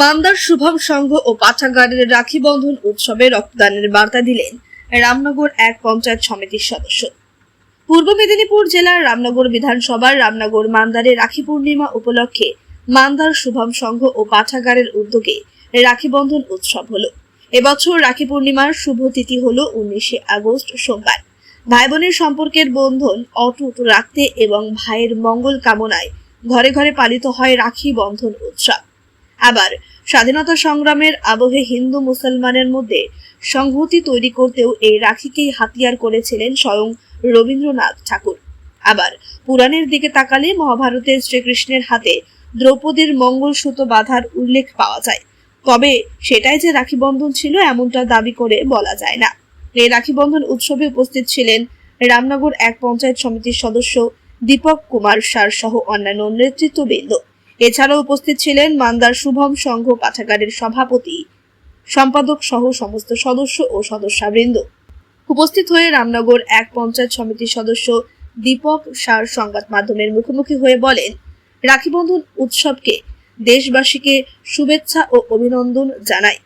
মান্দার শুভম সংঘ ও পাঠাগারের রাখি বন্ধন উৎসবে রক্তদানের বার্তা দিলেন রামনগর এক পঞ্চায়েত সমিতির সদস্য। পূর্ব মেদিনীপুর জেলার রামনগর বিধানসভার রামনগর মান্দারে রাখি পূর্ণিমা উপলক্ষে মান্দার শুভম সংঘ ও পাঠাগারের উদ্যোগে রাখি বন্ধন উৎসব হলো। এবছর রাখি পূর্ণিমার শুভ তিথি হলো উনিশে আগস্ট সোমবার। ভাই বোনের সম্পর্কের বন্ধন অটুট রাখতে এবং ভাইয়ের মঙ্গল কামনায় ঘরে ঘরে পালিত হয় রাখি বন্ধন উৎসব। আবার স্বাধীনতা সংগ্রামের আবহে হিন্দু মুসলমানের মধ্যে সংহতি তৈরি করতেও এই রাখিকেই হাতিয়ার করেছিলেন স্বয়ং রবীন্দ্রনাথ ঠাকুর। আবার পুরাণের দিকে তাকালে মহাভারতের শ্রীকৃষ্ণের হাতে দ্রৌপদীর মঙ্গলসূত্র বাঁধার উল্লেখ পাওয়া যায়। তবে সেটাই যে রাখি বন্ধন ছিল এমনটা দাবি করে বলা যায় না। এই রাখি বন্ধন উৎসবে উপস্থিত ছিলেন রামনগর এক পঞ্চায়েত সমিতির সদস্য দীপক কুমার সার সহ অন্যান্য নেতৃত্ববৃন্দ। এছাড়াও উপস্থিত ছিলেন মান্দার শুভম সংঘ পাঠাগারের সভাপতি, সম্পাদক সহ সমস্ত সদস্য ও সদস্যবৃন্দ। উপস্থিত হয়ে রামনগর এক পঞ্চায়েত সমিতির সদস্য দীপক সার সংবাদ মাধ্যমের মুখোমুখি হয়ে বলেন রাখি বন্ধন উৎসবকে দেশবাসীকে শুভেচ্ছা ও অভিনন্দন জানাই।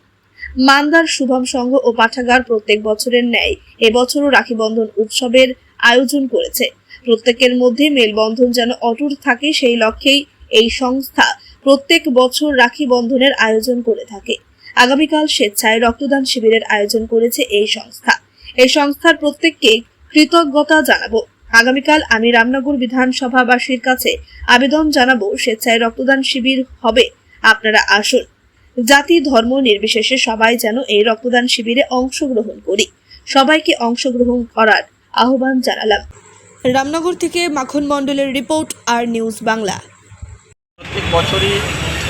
মান্দার শুভম সংঘ ও পাঠাগার প্রত্যেক বছরের ন্যায় এবছরও রাখি বন্ধন উৎসবের আয়োজন করেছে। প্রত্যেকের মধ্যে মেলবন্ধন যেন অটুট থাকে সেই লক্ষ্যেই এই সংস্থা প্রত্যেক বছর রাখি বন্ধনের আয়োজন করে থাকে। আগামীকাল স্বেচ্ছায় রক্তদান শিবিরের আয়োজন করেছে এই সংস্থা। এই সংস্থার প্রত্যেককে কৃতজ্ঞতা জানাব। আগামীকাল আমি রামনগর বিধানসভাবাসীর কাছে আবেদন জানাব, স্বেচ্ছায় রক্তদান শিবির হবে। আপনারা আসুন। জাতি ধর্ম নির্বিশেষে সবাই যেন এই রক্তদান শিবিরে অংশগ্রহণ করি। সবাইকে অংশগ্রহণ করার আহ্বান জানালাম। রামনগর থেকে মাখন মণ্ডলের রিপোর্ট আর নিউজ বাংলা। বছরই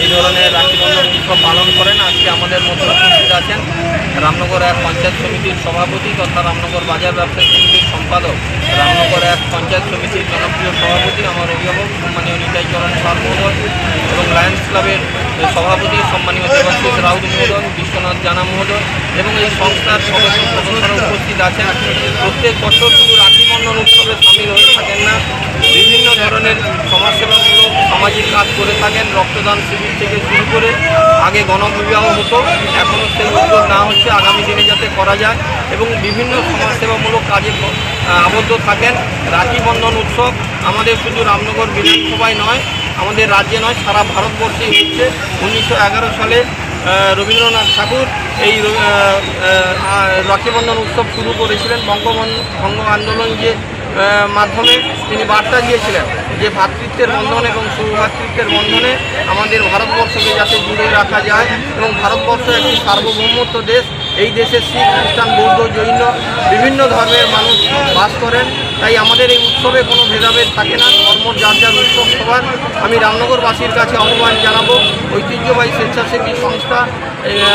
এই ধরনের রাখিবন্ধন উৎসব পালন করেন। আজকে আমাদের মধ্যে উপস্থিত আছেন রামনগর এক পঞ্চায়েত সমিতির সভাপতি তথা রামনগর বাজার ব্যবসায়ী সমিতির সম্পাদক। রামনগর এক পঞ্চায়েত সমিতির জনপ্রিয় সভাপতি, আমার অভিভাবক সম্মানীয় নিতাই চরণ মহোদয় এবং লায়ন্স ক্লাবের সভাপতি সম্মানীয় দেবাশিস রাউত মহোদয়, বিশ্বনাথ জানা মহোদয় এবং এই সংস্থার সদস্য সদস্যরা উপস্থিত আছেন। প্রত্যেক বছর শুধু রাখিবন্ধন উৎসবে সামিল হয়ে থাকেন না, বিভিন্ন ধরনের সমাজসেবামূলক সামাজিক কাজ করে থাকেন রক্তদান শিবির থেকে শুরু করে আগে গণবিবাহ হতো এখনও সেই না হচ্ছে আগামী দিনে যাতে করা যায় এবং বিভিন্ন সমাজসেবামূলক কাজে আবদ্ধ থাকেন। রাখি বন্ধন উৎসব আমাদের শুধু রামনগর বিধানসভায় নয় আমাদের রাজ্যে নয় সারা ভারতবর্ষেই হচ্ছে। উনিশশো এগারো সালে রবীন্দ্রনাথ ঠাকুর এই র- আহ, আহ, রাখি বন্ধন উৎসব শুরু করেছিলেন। বঙ্গবন্ধু ভঙ্গ আন্দোলন যে মাধ্যমে তিনি বার্তা দিয়েছিলেন যে ভাতৃত্বের বন্ধন এবং সুভাতৃত্বের বন্ধনে আমাদের ভারতবর্ষকে যাতে জুড়ে রাখা যায় এবং ভারতবর্ষ একটি সার্বভৌমত্ব দেশ এই দেশে শিখ, খ্রিস্টান, বৌদ্ধ, জৈন বিভিন্ন ধর্মের মানুষ বাস করেন। তাই আমাদের এই উৎসবে কোনো ভেদাভেদ থাকে না। ধর্ম যার যার উৎসব সবার। আমি রামনগরবাসীর কাছে আহ্বান জানাব, ঐতিহ্যবাহী স্বেচ্ছাসেবী সংস্থা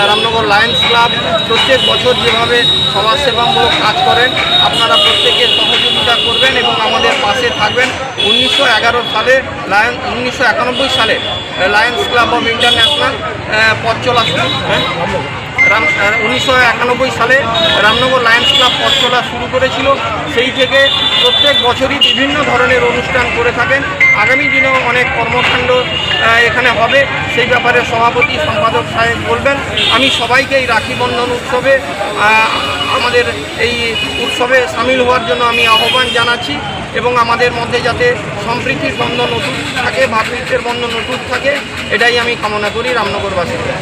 রামনগর লায়ন্স ক্লাব। প্রত্যেক বছর যেভাবে সমাজসেবামূলক কাজ করেন, আপনারা প্রত্যেকে সহযোগিতা করবেন এবং আমাদের পাশে থাকবেন। উনিশশো এগারো সালে লায়ন, উনিশশো একানব্বই সালে লায়ন্স ক্লাব অফ ইন্টারন্যাশনাল পথ চলা হ্যাঁ? রাম উনিশশো একানব্বই সালে রামনগর লায়ন্স ক্লাব পথ চলা শুরু করেছিল। সেই থেকে প্রত্যেক বছরই বিভিন্ন ধরনের অনুষ্ঠান করে থাকেন। আগামী দিনেও অনেক কর্মকাণ্ড এখানে হবে। সেই ব্যাপারে সভাপতি সম্পাদক সাহেব বলবেন, আমি সবাইকে এই রাখি বন্ধন উৎসবে আমাদের এই উৎসবে সামিল হওয়ার জন্য আমি আহ্বান জানাচ্ছি এবং আমাদের মধ্যে যাতে সম্প্রীতির বন্ধন অটুট থাকে, ভাতৃত্বের বন্ধন অটুট থাকে, এটাই আমি কামনা করি রামনগরবাসীকে।